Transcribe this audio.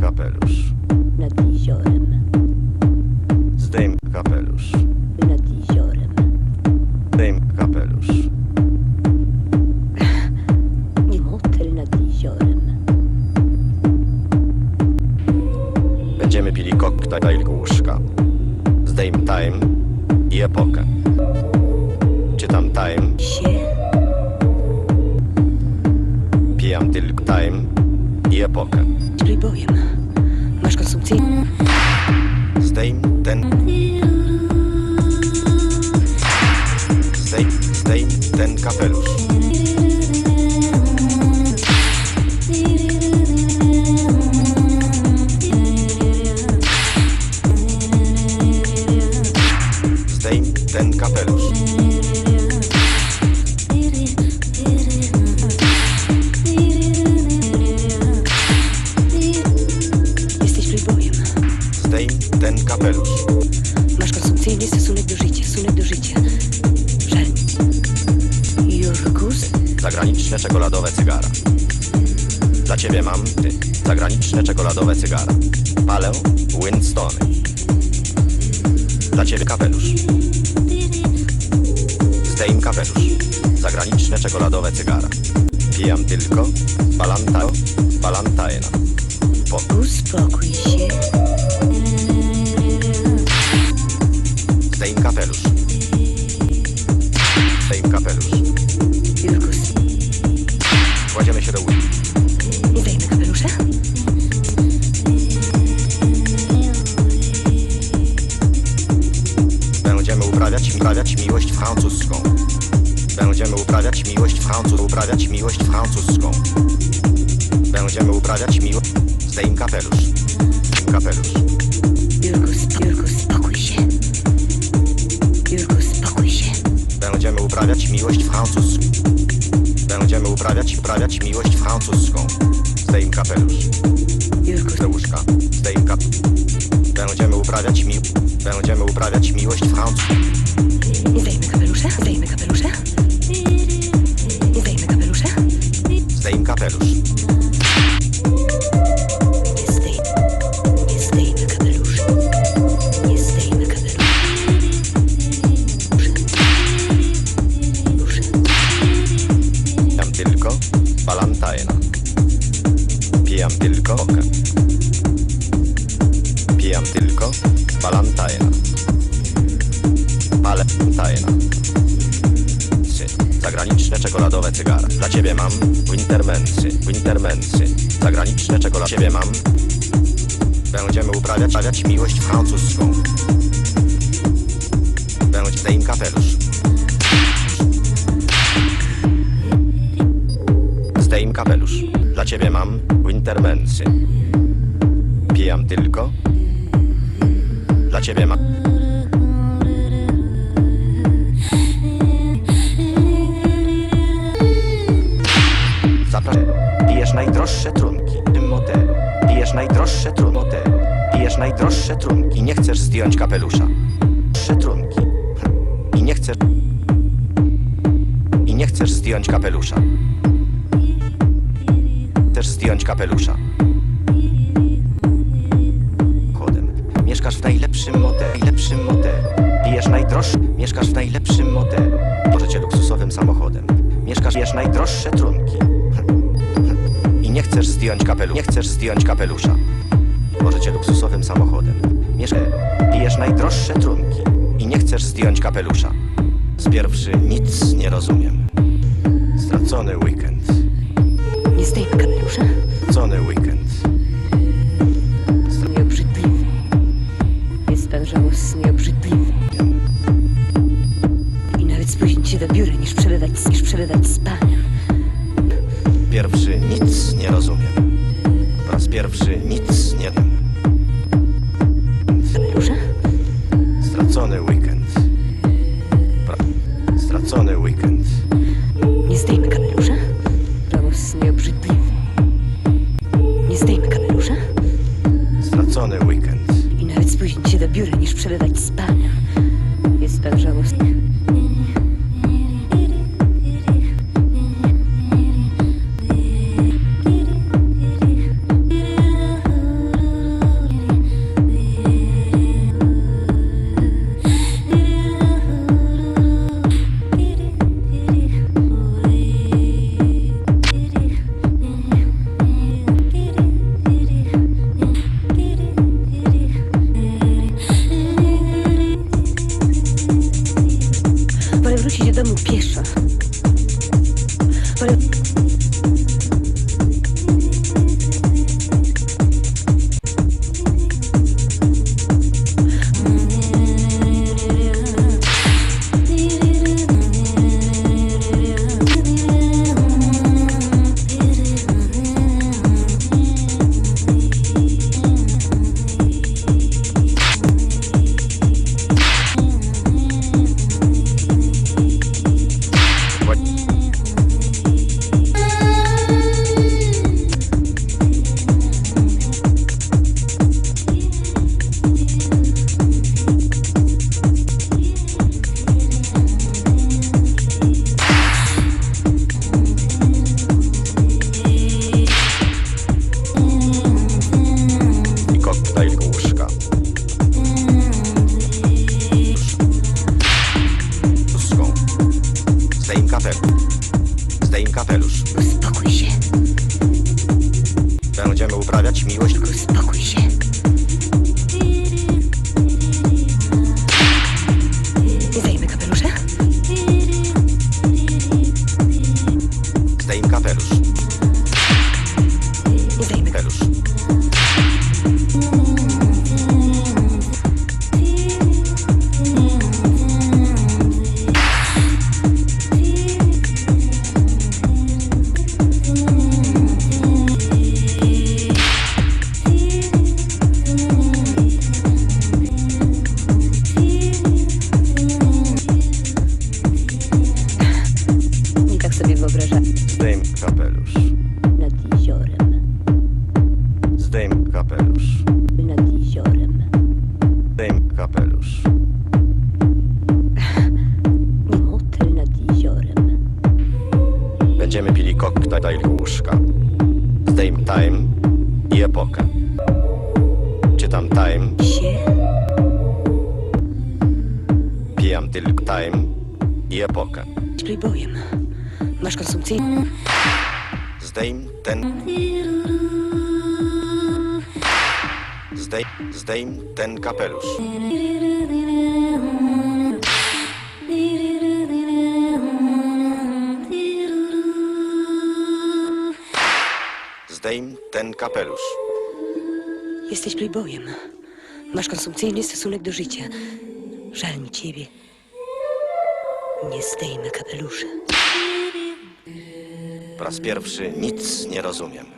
kapelusz. nad jeziorem, Zdejm kapelusz. nad jeziorem. Zdejm kapelusz. Nie motel nad jeziorem. Będziemy pili koktajl łóżka. Zdejm time i epokę. Czytam time, Sie, pijam tylko time i epokę. Playboyem. Masz konsumpcję? Zdejm ten. Zdejm, zdejm ten kapelusz. Zdejm ten kapelusz. Zagraniczne czekoladowe cygara. Dla ciebie mam ty. Zagraniczne czekoladowe cygara. Palę Winstony. Dla ciebie kapelusz. Zdejm kapelusz. Zagraniczne czekoladowe cygara. Pijam tylko Balantao, Balantaina. Po Uspokój się. Zdejm kapelusz. Zdejm kapelusz. Będziemy uprawiać miłość. Zdejm kapelusz. Zdejm kapelusz. Jurkus, Jurkus, spokój się. Jurkus, spokój się. Będziemy uprawiać miłość francuską. Będziemy uprawiać, uprawiać miłość francuską. Zdejm kapelusz. Jurkus, Do łóżka. Zdejm kap. Będziemy uprawiać mi... Będziemy uprawiać miłość francuską. Dla ciebie mam Wintermensy. Wintermensy. Zagraniczne. Dla ciebie mam. Będziemy uprawiać, uprawiać miłość francuską. Będzie zdejm kapelusz. Zdejm kapelusz. Dla ciebie mam Wintermensy. Pijam tylko. Dla ciebie mam. Najdroższe trunki tym motelu. Pijesz najdroższe trunki motelu. Pijesz najdroższe trunki. Nie chcesz zdjąć kapelusza. Najdroższe trunki. I nie chcesz. I nie chcesz zdjąć kapelusza. Chcesz zdjąć kapelusza. Chodem. Mieszkasz w najlepszym motelu. Najlepszym motelu. Pijesz najdroższe. Mieszkasz w najlepszym motelu. Możecie luksusowym samochodem. Mieszkasz, pijesz najdroższe trunki. Chcesz zdjąć kapelusza. Nie chcesz zdjąć kapelusza. Możecie luksusowym samochodem. Mieszkasz, pijesz najdroższe trunki. I nie chcesz zdjąć kapelusza. Z pierwszy nic nie rozumiem. Stracony weekend. Nie zdejmy kapelusza? Stracony weekend. będziemy pili koktajl łóżka. Zdejm time i epokę. Czytam time. Pijam tylko time i epokę. Z. Masz konsumpcję? Zdejm ten... Zdejm, zdejm ten kapelusz. im ten kapelusz. Jesteś playboyem. Masz konsumpcyjny stosunek do życia. Żal mi ciebie. Nie zdejmę kapeluszy. Po raz pierwszy nic nie rozumiem.